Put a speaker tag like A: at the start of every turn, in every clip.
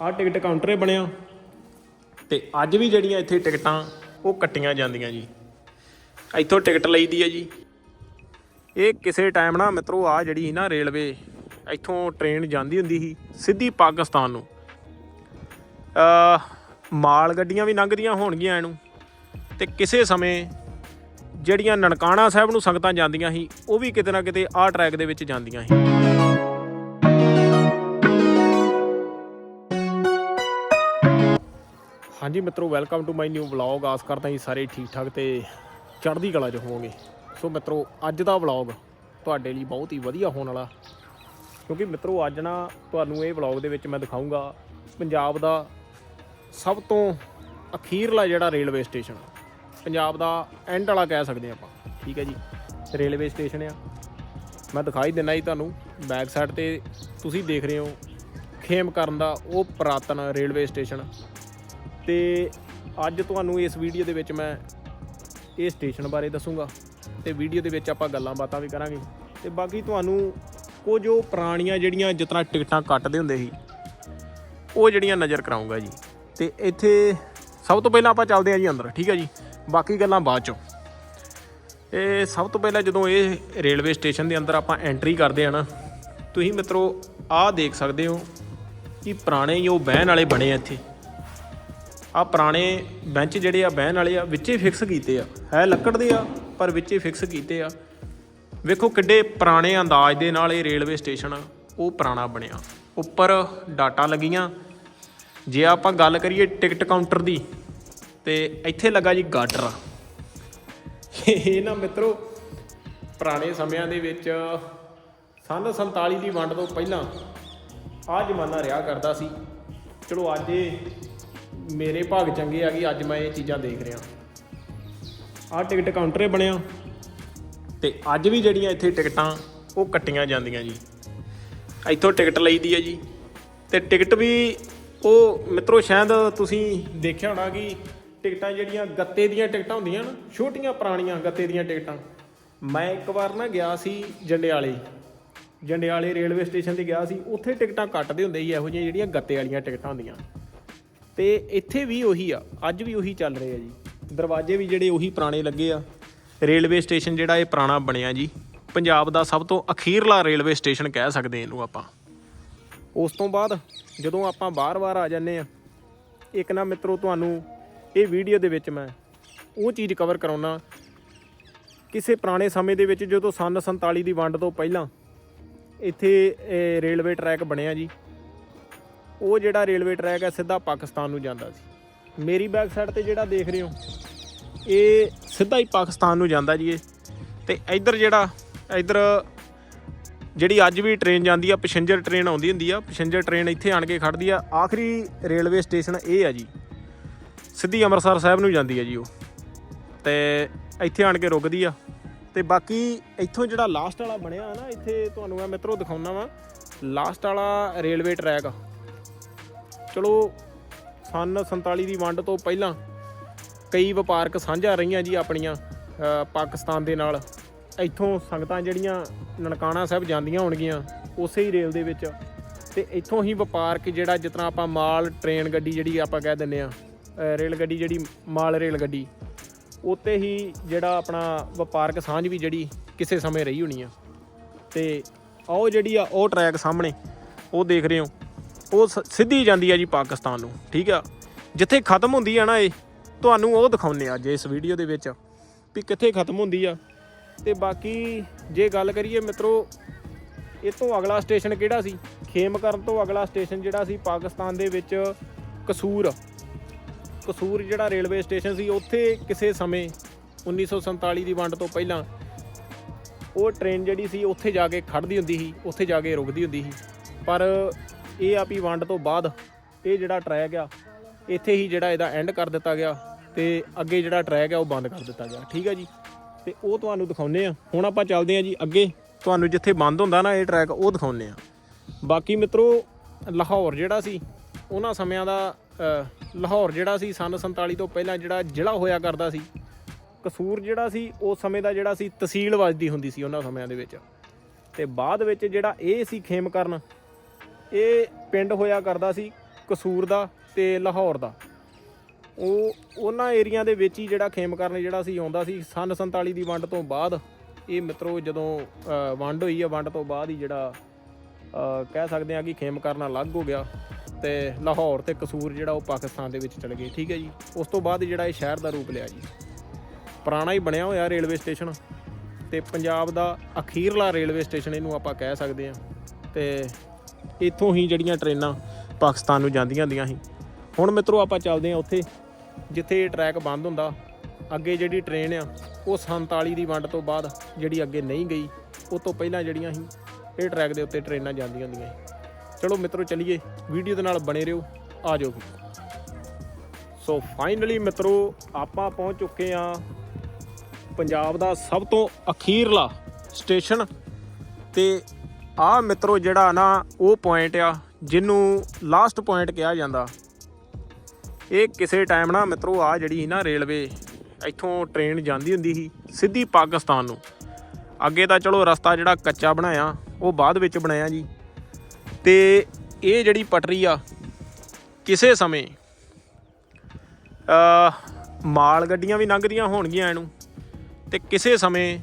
A: ਆਹ ticket counter ਬਣਿਆ। ਤੇ ਅੱਜ ਵੀ ਜਿਹੜੀਆਂ ਇੱਥੇ ਟਿਕਟਾਂ, ਉਹ ਕੱਟੀਆਂ ਜਾਂਦੀਆਂ ਜੀ। ਇੱਥੋਂ ਟਿਕਟ ਲਈਦੀ ਹੈ ਜੀ। ਇਹ ਕਿਸੇ ਟਾਈਮ ਨਾ ਮਿੱਤਰੋ ਆ ਜਿਹੜੀ ਸੀ ਨਾ ਰੇਲਵੇ, ਇੱਥੋਂ ਟ੍ਰੇਨ ਜਾਂਦੀ ਹੁੰਦੀ ਸੀ, ਸਿੱਧੀ ਪਾਕਿਸਤਾਨ ਨੂੰ। ਅ ਮਾਲ ਗੱਡੀਆਂ ਵੀ ਲੰਘਦੀਆਂ ਹੋਣਗੀਆਂ ਇਹਨੂੰ। ਤੇ ਕਿਸੇ ਸਮੇਂ ਜਿਹੜੀਆਂ ਨਨਕਾਣਾ ਸਾਹਿਬ ਨੂੰ ਸੰਗਤਾਂ ਜਾਂਦੀਆਂ ਸੀ, ਉਹ ਵੀ ਕਿਤੇ ਨਾ ਕਿਤੇ ਆਹ ਟਰੈਕ ਦੇ ਵਿੱਚ ਜਾਂਦੀਆਂ ਸੀ। ਹਾਂਜੀ ਮਿੱਤਰੋ welcome to my new vlog ਆਸ ਕਰਦਾ ਜੀ ਸਾਰੇ ਠੀਕ ਠਾਕ ਤੇ ਚੜ੍ਹਦੀ ਕਲਾ 'ਚ ਹੋਵੋਗੇ। ਸੋ ਮਿੱਤਰੋ, ਅੱਜ ਦਾ ਵਲੌਗ ਤੁਹਾਡੇ ਲਈ ਬਹੁਤ ਹੀ ਵਧੀਆ ਹੋਣ ਵਾਲਾ। ਕਿਉਂਕਿ ਮਿੱਤਰੋ, ਅੱਜ ਨਾ ਤੁਹਾਨੂੰ ਇਹ ਵਲੌਗ ਦੇ ਵਿੱਚ ਮੈਂ ਦਿਖਾਊਂਗਾ ਪੰਜਾਬ ਦਾ ਸਭ ਤੋਂ ਅਖੀਰਲਾ ਜਿਹੜਾ ਰੇਲਵੇ ਸਟੇਸ਼ਨ। ਪੰਜਾਬ ਦਾ ਐਂਡ ਵਾਲਾ ਕਹਿ ਸਕਦੇ ਆਪਾਂ। ਠੀਕ ਹੈ ਜੀ, ਰੇਲਵੇ ਸਟੇਸ਼ਨ ਆ। ਮੈਂ ਦਿਖਾਈ ਦਿੰਦਾ ਜੀ ਤੁਹਾਨੂੰ ਬੈਕ ਸਾਈਡ ਤੇ ਤੁਸੀਂ ਦੇਖ ਰਹੇ ਹੋ, ਖੇਮ ਕਰਨ ਦਾ ਉਹ ਪੁਰਾਤਨ ਰੇਲਵੇ ਸਟੇਸ਼ਨ। ਤੇ ਅੱਜ ਤੁਹਾਨੂੰ ਇਸ ਵੀਡੀਓ ਦੇ ਵਿੱਚ ਮੈਂ ਇਹ ਸਟੇਸ਼ਨ ਬਾਰੇ ਦੱਸੂਗਾ ਤੇ ਵੀਡੀਓ ਦੇ ਵਿੱਚ ਆਪਾਂ ਗੱਲਾਂ ਬਾਤਾਂ ਵੀ ਕਰਾਂਗੇ ਤੇ ਬਾਕੀ ਤੁਹਾਨੂੰ ਕੁਝ ਉਹ ਪੁਰਾਣੀਆਂ ਜਿਹੜੀਆਂ ਜਿਤਨਾ ਟਿਕਟਾਂ ਕੱਟਦੇ ਹੁੰਦੇ ਸੀ, ਉਹ ਜਿਹੜੀਆਂ ਨਜ਼ਰ ਕਰਾਉਂਗਾ ਜੀ। ਤੇ ਇੱਥੇ ਸਭ ਤੋਂ ਪਹਿਲਾਂ ਆਪਾਂ ਚੱਲਦੇ ਹਾਂ ਜੀ ਅੰਦਰ, ਠੀਕ ਹੈ ਜੀ? ਬਾਕੀ ਗੱਲਾਂ ਬਾਅਦ ਚੋਂ। ਇਹ ਸਭ ਤੋਂ ਪਹਿਲਾਂ ਜਦੋਂ ਇਹ ਰੇਲਵੇ ਸਟੇਸ਼ਨ ਦੇ ਅੰਦਰ ਆਪਾਂ ਐਂਟਰੀ ਕਰਦੇ ਹਾਂ ਨਾ, ਤੁਸੀਂ ਮਿੱਤਰੋ ਆਹ ਦੇਖ ਸਕਦੇ ਹੋ ਕਿ ਪੁਰਾਣੇ ਹੀ ਉਹ ਬਹਿਣ ਵਾਲੇ ਬਣੇ ਆ ਇੱਥੇ। ਆ ਪੁਰਾਣੇ ਬੈਂਚ ਜਿਹੜੇ ਆ ਬਹਿਣ ਵਾਲੇ ਆ, ਵਿੱਚ ਹੀ ਫਿਕਸ ਕੀਤੇ ਆ। ਹੈ ਲੱਕੜ ਦੇ ਆ, ਪਰ ਵਿੱਚੇ ਫਿਕਸ ਕੀਤੇ ਆ। ਵੇਖੋ ਕਿੱਡੇ ਪੁਰਾਣੇ ਅੰਦਾਜ਼ ਦੇ ਨਾਲ ਇਹ ਰੇਲਵੇ ਸਟੇਸ਼ਨ ਉਹ ਪੁਰਾਣਾ ਬਣਿਆ। ਉੱਪਰ ਡਾਟਾ ਲੱਗੀਆਂ। ਜੇ ਆਪਾਂ ਗੱਲ ਕਰੀਏ ਟਿਕਟ ਕਾਊਂਟਰ ਦੀ, ਤੇ ਇੱਥੇ ਲੱਗਾ ਜੀ ਗਾਡਰ ਇਹ ਨਾ ਮਿੱਤਰੋ, ਪੁਰਾਣੇ ਸਮਿਆਂ ਦੇ ਵਿੱਚ ਸੰਨ 47 ਦੀ ਵੰਡ ਤੋਂ ਪਹਿਲਾਂ ਆ ਜ਼ਮਾਨਾ ਰਿਹਾ ਕਰਦਾ ਸੀ। ਚਲੋ ਅੱਜ ਇਹ ਮੇਰੇ ਭਾਗ ਚੰਗੇ ਆ ਕਿ ਅੱਜ ਮੈਂ ਇਹ ਚੀਜ਼ਾਂ ਦੇਖ ਰਿਹਾ। ਆਹ ਟਿਕਟ ਕਾਊਂਟਰ ਬਣਿਆ। ਤੇ ਅੱਜ ਵੀ ਜਿਹੜੀਆਂ ਇੱਥੇ ਟਿਕਟਾਂ, ਉਹ ਕੱਟੀਆਂ ਜਾਂਦੀਆਂ ਜੀ। ਇੱਥੋਂ ਟਿਕਟ ਲਈਦੀ ਹੈ ਜੀ। ਤੇ ਟਿਕਟ ਵੀ ਉਹ ਮਿੱਤਰੋ ਸ਼ਾਇਦ ਤੁਸੀਂ ਦੇਖਿਆ ਹੋਣਾ ਕਿ ਟਿਕਟਾਂ ਜਿਹੜੀਆਂ ਗੱਤੇ ਦੀਆਂ ਟਿਕਟਾਂ ਹੁੰਦੀਆਂ ਨਾ, ਛੋਟੀਆਂ ਪੁਰਾਣੀਆਂ ਗੱਤੇ ਦੀਆਂ ਟਿਕਟਾਂ। ਮੈਂ ਇੱਕ ਵਾਰ ਨਾ ਗਿਆ ਸੀ ਜੰਡਿਆਲੇ। ਜੰਡਿਆਲੇ ਰੇਲਵੇ ਸਟੇਸ਼ਨ ਤੇ ਗਿਆ ਸੀ। ਉੱਥੇ ਟਿਕਟਾਂ ਕੱਟਦੇ ਹੁੰਦੇ ਸੀ, ਇਹੋ ਜਿਹੀਆਂ ਜਿਹੜੀਆਂ ਗੱਤੇ ਵਾਲੀਆਂ ਟਿਕਟਾਂ ਹੁੰਦੀਆਂ। ਤੇ ਇੱਥੇ ਵੀ ਉਹੀ ਆ, ਅੱਜ ਵੀ ਉਹੀ ਚੱਲ ਰਹੇ ਆ ਜੀ। ਦਰਵਾਜ਼ੇ ਵੀ ਜਿਹੜੇ ਉਹੀ ਪੁਰਾਣੇ ਲੱਗੇ ਆ। ਰੇਲਵੇ ਸਟੇਸ਼ਨ ਜਿਹੜਾ ਇਹ ਪੁਰਾਣਾ ਬਣਿਆ ਜੀ, ਪੰਜਾਬ ਦਾ ਸਭ ਤੋਂ ਅਖੀਰਲਾ ਰੇਲਵੇ ਸਟੇਸ਼ਨ ਕਹਿ ਸਕਦੇ ਇਹਨੂੰ ਆਪਾਂ। ਉਸ ਤੋਂ ਬਾਅਦ ਜਦੋਂ ਆਪਾਂ ਬਾਰ-ਬਾਰ ਆ ਜਾਂਦੇ ਆ ਇੱਕ ਨਾ ਮਿੱਤਰੋ ਤੁਹਾਨੂੰ ਇਹ ਵੀਡੀਓ ਦੇ ਵਿੱਚ ਮੈਂ ਉਹ ਚੀਜ਼ ਕਵਰ ਕਰਾਉਣਾ ਕਿਸੇ ਪੁਰਾਣੇ ਸਮੇਂ ਦੇ ਵਿੱਚ ਜਦੋਂ ਸੰਨ 47 ਦੀ ਵੰਡ ਤੋਂ ਪਹਿਲਾਂ ਇੱਥੇ ਰੇਲਵੇ ਟਰੈਕ ਬਣਿਆ ਜੀ ਉਹ ਜਿਹੜਾ ਰੇਲਵੇ ਟਰੈਕ ਹੈ, ਸਿੱਧਾ ਪਾਕਿਸਤਾਨ ਨੂੰ ਜਾਂਦਾ ਸੀ। ਮੇਰੀ ਬੈਕ ਸਾਈਡ ਤੇ ਜਿਹੜਾ ਦੇਖ ਰਹੇ ਹੋ, ਇਹ ਸਿੱਧਾ ਹੀ ਪਾਕਿਸਤਾਨ ਨੂੰ ਜਾਂਦਾ ਜੀ ਇਹ। ਤੇ ਇੱਧਰ ਜਿਹੜਾ, ਇੱਧਰ ਜਿਹੜੀ ਅੱਜ ਵੀ ਟ੍ਰੇਨ ਜਾਂਦੀ ਆ ਪੈਸੇਂਜਰ ਟ੍ਰੇਨ ਆਉਂਦੀ ਹੁੰਦੀ ਆ ਪੈਸੇਂਜਰ ਟ੍ਰੇਨ ਇੱਥੇ ਆਣ ਕੇ ਖੜਦੀ ਆ। ਆਖਰੀ ਰੇਲਵੇ ਸਟੇਸ਼ਨ ਇਹ ਆ ਜੀ। ਸਿੱਧੀ ਅੰਮ੍ਰਿਤਸਰ ਸਾਹਿਬ ਨੂੰ ਜਾਂਦੀ ਆ ਜੀ ਉਹ। ਤੇ ਇੱਥੇ ਆਣ ਕੇ ਰੁਕਦੀ ਆ। ਤੇ ਬਾਕੀ ਇੱਥੋਂ ਜਿਹੜਾ ਲਾਸਟ ਵਾਲਾ ਬਣਿਆ ਨਾ, ਇੱਥੇ ਤੁਹਾਨੂੰ ਮੈਂ ਮਿੱਤਰੋ ਦਿਖਾਉਣਾ ਵਾ। ਲਾਸਟ ਵਾਲਾ ਰੇਲਵੇ ਟਰੈਕ ਚਲੋ, ਸੰਨ 47 ਦੀ ਵੰਡ ਤੋਂ ਪਹਿਲਾਂ ਕਈ ਵਪਾਰਕ ਸਾਂਝਾਂ ਰਹੀਆਂ ਜੀ ਆਪਣੀਆਂ ਪਾਕਿਸਤਾਨ ਦੇ ਨਾਲ। ਇੱਥੋਂ ਸੰਗਤਾਂ ਜਿਹੜੀਆਂ ਨਨਕਾਣਾ ਸਾਹਿਬ ਜਾਂਦੀਆਂ ਹੋਣਗੀਆਂ, ਉਸੇ ਹੀ ਰੇਲ ਦੇ ਵਿੱਚ। ਤੇ ਇੱਥੋਂ ਹੀ ਵਪਾਰਕ ਜਿਹੜਾ ਜਿਸ ਤਰ੍ਹਾਂ ਆਪਾਂ ਮਾਲ, ਟ੍ਰੇਨ ਗੱਡੀ ਜਿਹੜੀ ਆਪਾਂ ਕਹਿ ਦਿੰਦੇ ਆ ਰੇਲ ਗੱਡੀ ਜਿਹੜੀ ਮਾਲ ਰੇਲ ਗੱਡੀ, ਉੱਤੇ ਹੀ ਜਿਹੜਾ ਆਪਣਾ ਵਪਾਰਕ ਸਾਂਝ ਵੀ ਜਿਹੜੀ ਕਿਸੇ ਸਮੇਂ ਰਹੀ ਹੋਣੀ ਆ। ਤੇ ਆਹ ਜਿਹੜੀ ਆ, ਉਹ ਟਰੈਕ ਸਾਹਮਣੇ, ਉਹ ਦੇਖ ਰਹੇ ਹੋ। ਉਹ ਸ- ਸਿੱਧੀ ਜਾਂਦੀ ਆ ਜੀ ਪਾਕਿਸਤਾਨ ਨੂੰ, ਠੀਕ ਆ? ਜਿੱਥੇ ਖਤਮ ਹੁੰਦੀ ਆ ਨਾ ਇਹ, ਤੁਹਾਨੂੰ ਉਹ ਦਿਖਾਉਂਦੇ ਆ ਅੱਜ ਇਸ ਵੀਡੀਓ ਦੇ ਵਿੱਚ ਵੀ ਕਿੱਥੇ ਖਤਮ ਹੁੰਦੀ ਆ। ਤੇ ਬਾਕੀ ਜੇ ਗੱਲ ਕਰੀਏ ਮਿੱਤਰੋ, ਇਹ ਤੋਂ ਅਗਲਾ ਸਟੇਸ਼ਨ ਕਿਹੜਾ ਸੀ? ਖੇਮਕਰਨ ਤੋਂ ਅਗਲਾ ਸਟੇਸ਼ਨ ਜਿਹੜਾ ਸੀ ਪਾਕਿਸਤਾਨ ਦੇ ਵਿੱਚ ਕਸੂਰ। ਕਸੂਰ ਜਿਹੜਾ ਰੇਲਵੇ ਸਟੇਸ਼ਨ ਸੀ, ਉੱਥੇ ਕਿਸੇ ਸਮੇਂ 1947 ਦੀ ਵੰਡ ਤੋਂ ਪਹਿਲਾਂ ਉਹ ਟ੍ਰੇਨ ਜਿਹੜੀ ਸੀ, ਉੱਥੇ ਜਾ ਕੇ ਖੜਦੀ ਹੁੰਦੀ ਸੀ, ਉੱਥੇ ਜਾ ਕੇ ਰੁਕਦੀ ਹੁੰਦੀ ਸੀ। ਪਰ ਇਹ ਆ ਵੀ ਵੰਡ ਤੋਂ ਬਾਅਦ ਇਹ ਜਿਹੜਾ ਟਰੈਕ ਆ, ਇੱਥੇ ਹੀ ਜਿਹੜਾ ਇਹਦਾ ਐਂਡ ਕਰ ਦਿੱਤਾ ਗਿਆ ਤੇ ਅੱਗੇ ਜਿਹੜਾ ਟਰੈਕ ਆ ਉਹ ਬੰਦ ਕਰ ਦਿੱਤਾ ਗਿਆ। ਠੀਕ ਹੈ ਜੀ? ਤੇ ਉਹ ਤੁਹਾਨੂੰ ਦਿਖਾਉਨੇ ਆ। ਹੁਣ ਆਪਾਂ ਚੱਲਦੇ ਆ ਜੀ ਅੱਗੇ। ਤੁਹਾਨੂੰ ਜਿੱਥੇ ਬੰਦ ਹੁੰਦਾ ਨਾ ਇਹ ਟਰੈਕ ਉਹ ਦਿਖਾਉਨੇ ਆ। ਬਾਕੀ ਮਿੱਤਰੋ, ਲਾਹੌਰ ਜਿਹੜਾ ਸੀ, ਉਹਨਾਂ ਸਮਿਆਂ ਦਾ ਲਾਹੌਰ ਜਿਹੜਾ ਸੀ, ਸੰਨ 47 ਤੋਂ ਪਹਿਲਾਂ ਜਿਹੜਾ ਜ਼ਿਲ੍ਹਾ ਹੋਇਆ ਕਰਦਾ ਸੀ, ਕਸੂਰ ਜਿਹੜਾ ਸੀ, ਉਸ ਸਮੇਂ ਦਾ ਜਿਹੜਾ ਸੀ, ਤਹਿਸੀਲ ਵੱਜਦੀ ਹੁੰਦੀ ਸੀ ਉਹਨਾਂ ਸਮਿਆਂ ਦੇ ਵਿੱਚ। ਤੇ ਬਾਅਦ ਵਿੱਚ ਜਿਹੜਾ ਇਹ ਸੀ ਖੇਮਕਰਨ ਇਹ ਪਿੰਡ ਹੋਇਆ ਕਰਦਾ ਸੀ ਕਸੂਰ ਦਾ ਤੇ ਲਾਹੌਰ ਦਾ। ਉਹ ਉਹਨਾਂ ਏਰੀਆ ਦੇ ਵਿੱਚ ਹੀ ਜਿਹੜਾ ਖੇਮ ਕਰਨ ਜਿਹੜਾ ਸੀ ਆਉਂਦਾ ਸੀ, ਸਨ 47 ਦੀ ਵੰਡ ਤੋਂ ਬਾਅਦ ਇਹ ਮਿੱਤਰੋ ਜਦੋਂ ਵੰਡ ਹੋਈ ਆ, ਵੰਡ ਤੋਂ ਬਾਅਦ ਹੀ ਜਿਹੜਾ ਕਹਿ ਸਕਦੇ ਆ ਕਿ ਖੇਮ ਕਰਨਾ ਅਲੱਗ ਹੋ ਗਿਆ ਤੇ ਲਾਹੌਰ ਤੇ ਕਸੂਰ ਜਿਹੜਾ ਉਹ ਪਾਕਿਸਤਾਨ ਦੇ ਵਿੱਚ ਚਲੇ ਗਏ, ਠੀਕ ਹੈ ਜੀ। ਉਸ ਤੋਂ ਬਾਅਦ ਜਿਹੜਾ ਇਹ ਸ਼ਹਿਰ ਦਾ ਰੂਪ ਲਿਆ ਜੀ। ਪੁਰਾਣਾ ਹੀ ਬਣਿਆ ਹੋਇਆ ਰੇਲਵੇ ਸਟੇਸ਼ਨ ਤੇ ਪੰਜਾਬ ਦਾ ਅਖੀਰਲਾ ਰੇਲਵੇ ਸਟੇਸ਼ਨ ਇਹਨੂੰ ਆਪਾਂ ਕਹਿ ਸਕਦੇ ਆ ਤੇ ਇੱਥੋਂ ਹੀ ਜਿਹੜੀਆਂ ਟ੍ਰੇਨਾਂ ਪਾਕਿਸਤਾਨ ਨੂੰ ਜਾਂਦੀਆਂ ਹੁੰਦੀਆਂ ਸੀ। ਹੁਣ ਮਿੱਤਰੋ ਆਪਾਂ ਚੱਲਦੇ ਹਾਂ ਉੱਥੇ, ਜਿੱਥੇ ਇਹ ਟਰੈਕ ਬੰਦ ਹੁੰਦਾ, ਅੱਗੇ ਜਿਹੜੀ ਟ੍ਰੇਨ ਆ, ਉਹ 47 ਦੀ ਵੰਡ ਤੋਂ ਬਾਅਦ ਜਿਹੜੀ ਅੱਗੇ ਨਹੀਂ ਗਈ, ਉਹ ਤੋਂ ਪਹਿਲਾਂ ਜਿਹੜੀਆਂ ਸੀ, ਇਹ ਟਰੈਕ ਦੇ ਉੱਤੇ ਟ੍ਰੇਨਾਂ ਜਾਂਦੀਆਂ ਹੁੰਦੀਆਂ ਸੀ। ਚਲੋ ਮਿੱਤਰੋ ਚਲਿਏ ਵੀਡੀਓ ਦੇ ਨਾਲ ਬਣੇ ਰਹੋ, ਆ ਜਾਓ ਫਿਰ ਸੋ ਫਾਈਨਲੀ ਮਿੱਤਰੋ, ਆਪਾਂ ਪਹੁੰਚ ਚੁੱਕੇ ਆ ਪੰਜਾਬ ਦਾ ਸਭ ਤੋਂ ਅਖੀਰਲਾ ਸਟੇਸ਼ਨ ਤੇ ਆ ਮਿੱਤਰੋ ਜਿਹੜਾ ਨਾ ਉਹ ਪੁਆਇੰਟ ਆ, ਜਿਹਨੂੰ ਲਾਸਟ ਪੁਆਇੰਟ ਕਿਹਾ ਜਾਂਦਾ। ਇਹ ਕਿਸੇ ਟਾਈਮ ਨਾ ਮਿੱਤਰੋ ਆ ਜਿਹੜੀ ਸੀ ਨਾ ਰੇਲਵੇ ਇੱਥੋਂ ਟ੍ਰੇਨ ਜਾਂਦੀ ਹੁੰਦੀ ਸੀ, ਸਿੱਧੀ ਪਾਕਿਸਤਾਨ ਨੂੰ। ਅੱਗੇ ਤਾਂ ਚਲੋ ਰਸਤਾ ਜਿਹੜਾ ਕੱਚਾ ਬਣਾਇਆ, ਉਹ ਬਾਅਦ ਵਿੱਚ ਬਣਾਇਆ ਜੀ। ਤੇ ਇਹ ਜਿਹੜੀ ਪਟਰੀ ਆ, ਕਿਸੇ ਸਮੇਂ ਅ ਮਾਲ ਗੱਡੀਆਂ ਵੀ ਲੰਘਦੀਆਂ ਹੋਣਗੀਆਂ ਇਹਨੂੰ, ਤੇ ਕਿਸੇ ਸਮੇਂ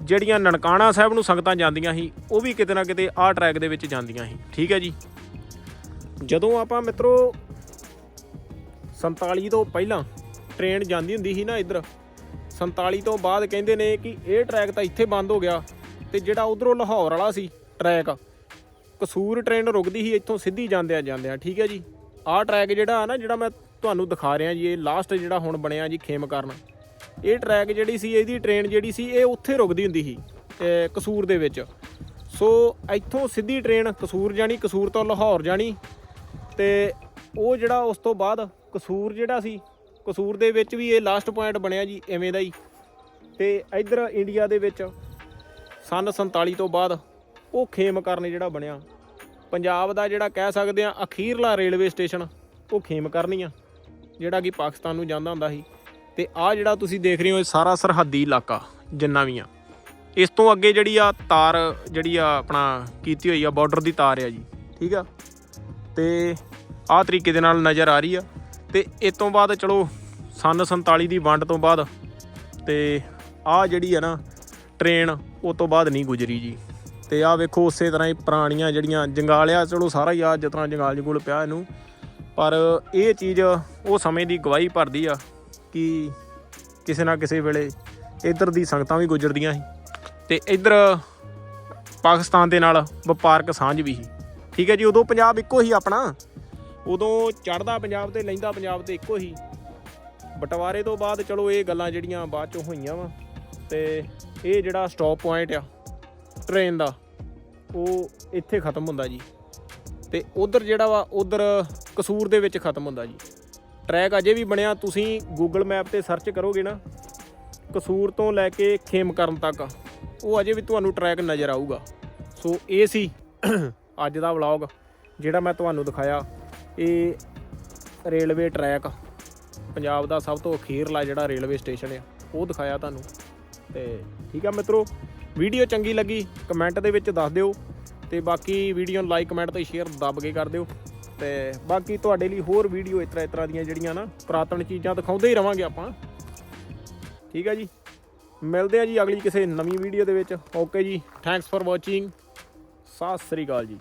A: ਜਿਹੜੀਆਂ ਨਨਕਾਣਾ ਸਾਹਿਬ ਨੂੰ ਸੰਗਤਾਂ ਜਾਂਦੀਆਂ ਸੀ, ਉਹ ਵੀ ਕਿਤੇ ਨਾ ਕਿਤੇ ਆਹ ਟਰੈਕ ਦੇ ਵਿੱਚ ਜਾਂਦੀਆਂ ਸੀ। ਠੀਕ ਹੈ ਜੀ? ਜਦੋਂ ਆਪਾਂ ਮਿੱਤਰੋ 47 ਤੋਂ ਪਹਿਲਾਂ ਟ੍ਰੇਨ ਜਾਂਦੀ ਹੁੰਦੀ ਸੀ ਨਾ ਇੱਧਰ 47 ਤੋਂ ਬਾਅਦ ਕਹਿੰਦੇ ਨੇ ਕਿ ਇਹ ਟਰੈਕ ਤਾਂ ਇੱਥੇ ਬੰਦ ਹੋ ਗਿਆ ਤੇ ਜਿਹੜਾ ਉਧਰੋਂ ਲਾਹੌਰ ਵਾਲਾ ਸੀ ਟਰੈਕ ਕਸੂਰ ਟ੍ਰੇਨ ਰੁਕਦੀ ਸੀ, ਇੱਥੋਂ ਸਿੱਧੀ ਜਾਂਦਿਆਂ ਜਾਂਦਿਆਂ। ਠੀਕ ਹੈ ਜੀ? ਆਹ ਟਰੈਕ ਜਿਹੜਾ ਆ ਨਾ, ਜਿਹੜਾ ਮੈਂ ਤੁਹਾਨੂੰ ਦਿਖਾ ਰਿਹਾ ਜੀ, ਇਹ ਲਾਸਟ ਜਿਹੜਾ ਹੁਣ ਬਣਿਆ ਜੀ ਖੇਮ ਕਰਨ। ਇਹ ਟਰੈਕ ਜਿਹੜੀ ਸੀ, ਇਹਦੀ ਟ੍ਰੇਨ ਜਿਹੜੀ ਸੀ, ਇਹ ਉੱਥੇ ਰੁਕਦੀ ਹੁੰਦੀ ਸੀ ਕਸੂਰ ਦੇ ਵਿੱਚ। ਸੋ ਇੱਥੋਂ ਸਿੱਧੀ ਟ੍ਰੇਨ ਕਸੂਰ ਜਾਣੀ, ਕਸੂਰ ਤੋਂ ਲਾਹੌਰ ਜਾਣੀ ਤੇ ਉਹ ਜਿਹੜਾ ਉਸ ਤੋਂ ਬਾਅਦ ਕਸੂਰ ਜਿਹੜਾ ਸੀ, ਕਸੂਰ ਦੇ ਵਿੱਚ ਵੀ ਇਹ ਲਾਸਟ ਪੁਆਇੰਟ ਬਣਿਆ ਜੀ, ਐਵੇਂ ਦਾ ਹੀ। ਤੇ ਇੱਧਰ ਇੰਡੀਆ ਦੇ ਵਿੱਚ ਸਨ 47 ਤੋਂ ਬਾਅਦ ਉਹ ਖੇਮ ਕਰਨ ਜਿਹੜਾ ਬਣਿਆ। ਪੰਜਾਬ ਦਾ ਜਿਹੜਾ ਕਹਿ ਸਕਦੇ ਆ ਅਖੀਰਲਾ ਰੇਲਵੇ ਸਟੇਸ਼ਨ ਉਹ ਖੇਮ ਕਰਨੀ ਆ, ਜਿਹੜਾ ਕਿ ਪਾਕਿਸਤਾਨ ਨੂੰ ਜਾਂਦਾ ਹੁੰਦਾ ਸੀ। ਤੇ ਆ ਜਿਹੜਾ ਤੁਸੀਂ ਦੇਖ ਰਹੇ ਹੋ, ਇਹ ਸਾਰਾ ਸਰਹੱਦੀ ਇਲਾਕਾ, ਜਿੰਨਾ ਵੀ ਆ। ਇਸ ਤੋਂ ਅੱਗੇ ਜਿਹੜੀ ਆ ਤਾਰ, ਜਿਹੜੀ ਆ ਆਪਣਾ ਕੀਤੀ ਹੋਈ ਆ ਬਾਰਡਰ ਦੀ ਤਾਰ ਆ ਜੀ, ਠੀਕ ਆ? ਤੇ ਆਹ ਤਰੀਕੇ ਦੇ ਨਾਲ ਨਜ਼ਰ ਆ ਰਹੀ ਆ। ਤੇ ਇਸ ਤੋਂ ਬਾਅਦ ਚਲੋ, ਸਨ 47 ਦੀ ਵੰਡ ਤੋਂ ਬਾਅਦ, ਤੇ ਆਹ ਜਿਹੜੀ ਆ ਨਾ ਟ੍ਰੇਨ ਉਹ ਤੋਂ ਬਾਅਦ ਨਹੀਂ ਗੁਜਰੀ ਜੀ। ਤੇ ਆਹ ਵੇਖੋ, ਉਸੇ ਤਰ੍ਹਾਂ ਹੀ ਪੁਰਾਣੀਆਂ ਜਿਹੜੀਆਂ ਜੰਗਾਲਿਆ, ਚਲੋ ਸਾਰਾ ਹੀ ਆ, ਜਿਸ ਤਰ੍ਹਾਂ ਜੰਗਾਲ ਜੰਗੂਲ ਪਿਆ ਇਹਨੂੰ। ਪਰ ਇਹ ਚੀਜ਼, ਉਹ ਸਮੇਂ ਦੀ ਗਵਾਹੀ ਭਰਦੀ ਆ। ਕਿ ਕਿਸੇ ਨਾ ਕਿਸੇ ਵੇਲੇ ਇੱਧਰ ਦੀ ਸੰਗਤਾਂ ਵੀ ਗੁਜ਼ਰਦੀਆਂ ਸੀ ਤੇ ਇੱਧਰ ਪਾਕਿਸਤਾਨ ਦੇ ਨਾਲ ਵਪਾਰਕ ਸਾਂਝ ਵੀ ਸੀ। ਠੀਕ ਹੈ ਜੀ, ਉਦੋਂ ਪੰਜਾਬ ਇੱਕੋ ਹੀ ਆਪਣਾ। ਉਦੋਂ ਚੜਦਾ ਪੰਜਾਬ ਤੇ ਲੈਂਦਾ ਪੰਜਾਬ ਤੇ ਇੱਕੋ ਹੀ। ਬਟਵਾਰੇ ਤੋਂ ਬਾਅਦ ਚਲੋ ਇਹ ਗੱਲਾਂ ਜਿਹੜੀਆਂ ਬਾਅਦ ਚੋਂ ਹੋਈਆਂ ਵਾ। ਤੇ ਇਹ ਜਿਹੜਾ ਸਟਾਪ ਪੁਆਇੰਟ ਆ ਟ੍ਰੇਨ ਦਾ, ਉਹ ਇੱਥੇ ਖਤਮ ਹੁੰਦਾ ਜੀ। ਤੇ ਉਧਰ ਜਿਹੜਾ ਵਾ, ਉਧਰ ਕਸੂਰ ਦੇ ਵਿੱਚ ਖਤਮ ਹੁੰਦਾ ਜੀ। ਟਰੈਕ ਅਜੇ ਵੀ ਬਣਿਆ, ਤੁਸੀਂ ਗੂਗਲ ਮੈਪ ਤੇ ਸਰਚ ਕਰੋਗੇ ਨਾ, ਕਸੂਰ ਤੋਂ ਲੈ ਕੇ ਖੇਮਕਰਨ ਤੱਕ, ਉਹ ਅਜੇ ਵੀ ਤੁਹਾਨੂੰ ਟਰੈਕ ਨਜ਼ਰ ਆਊਗਾ। ਸੋ ਇਹ ਸੀ ਅੱਜ ਦਾ ਵਲੌਗ ਜਿਹੜਾ ਮੈਂ ਤੁਹਾਨੂੰ ਦਿਖਾਇਆ, ਇਹ ਰੇਲਵੇ ਟਰੈਕ, ਪੰਜਾਬ ਦਾ ਸਭ ਤੋਂ ਅਖੀਰਲਾ ਜਿਹੜਾ ਰੇਲਵੇ ਸਟੇਸ਼ਨ ਆ, ਉਹ ਦਿਖਾਇਆ ਤੁਹਾਨੂੰ। ਤੇ ਠੀਕ ਆ ਮਿੱਤਰੋ, ਵੀਡੀਓ ਚੰਗੀ ਲੱਗੀ ਕਮੈਂਟ ਦੇ ਵਿੱਚ ਦੱਸ ਦਿਓ, ਤੇ ਬਾਕੀ ਵੀਡੀਓ ਨੂੰ ਲਾਈਕ ਕਮੈਂਟ ਤੇ ਸ਼ੇਅਰ ਦੱਬ ਕੇ ਕਰ ਦਿਓ। ਤੇ ਬਾਕੀ ਤੁਹਾਡੇ ਲਈ ਹੋਰ ਵੀਡੀਓ ਇਸ ਤਰ੍ਹਾਂ ਇਸ ਤਰ੍ਹਾਂ ਦੀਆਂ ਜਿਹੜੀਆਂ ਨਾ ਪੁਰਾਤਨ ਚੀਜ਼ਾਂ ਦਿਖਾਉਂਦੇ ਹੀ ਰਵਾਂਗੇ ਆਪਾਂ। ਠੀਕ ਹੈ ਜੀ? ਮਿਲਦੇ ਆ ਜੀ ਅਗਲੀ ਕਿਸੇ ਨਵੀਂ ਵੀਡੀਓ ਦੇ ਵਿੱਚ। ਓਕੇ ਜੀ thanks for watching Sat Sri ਅਕਾਲ ਜੀ।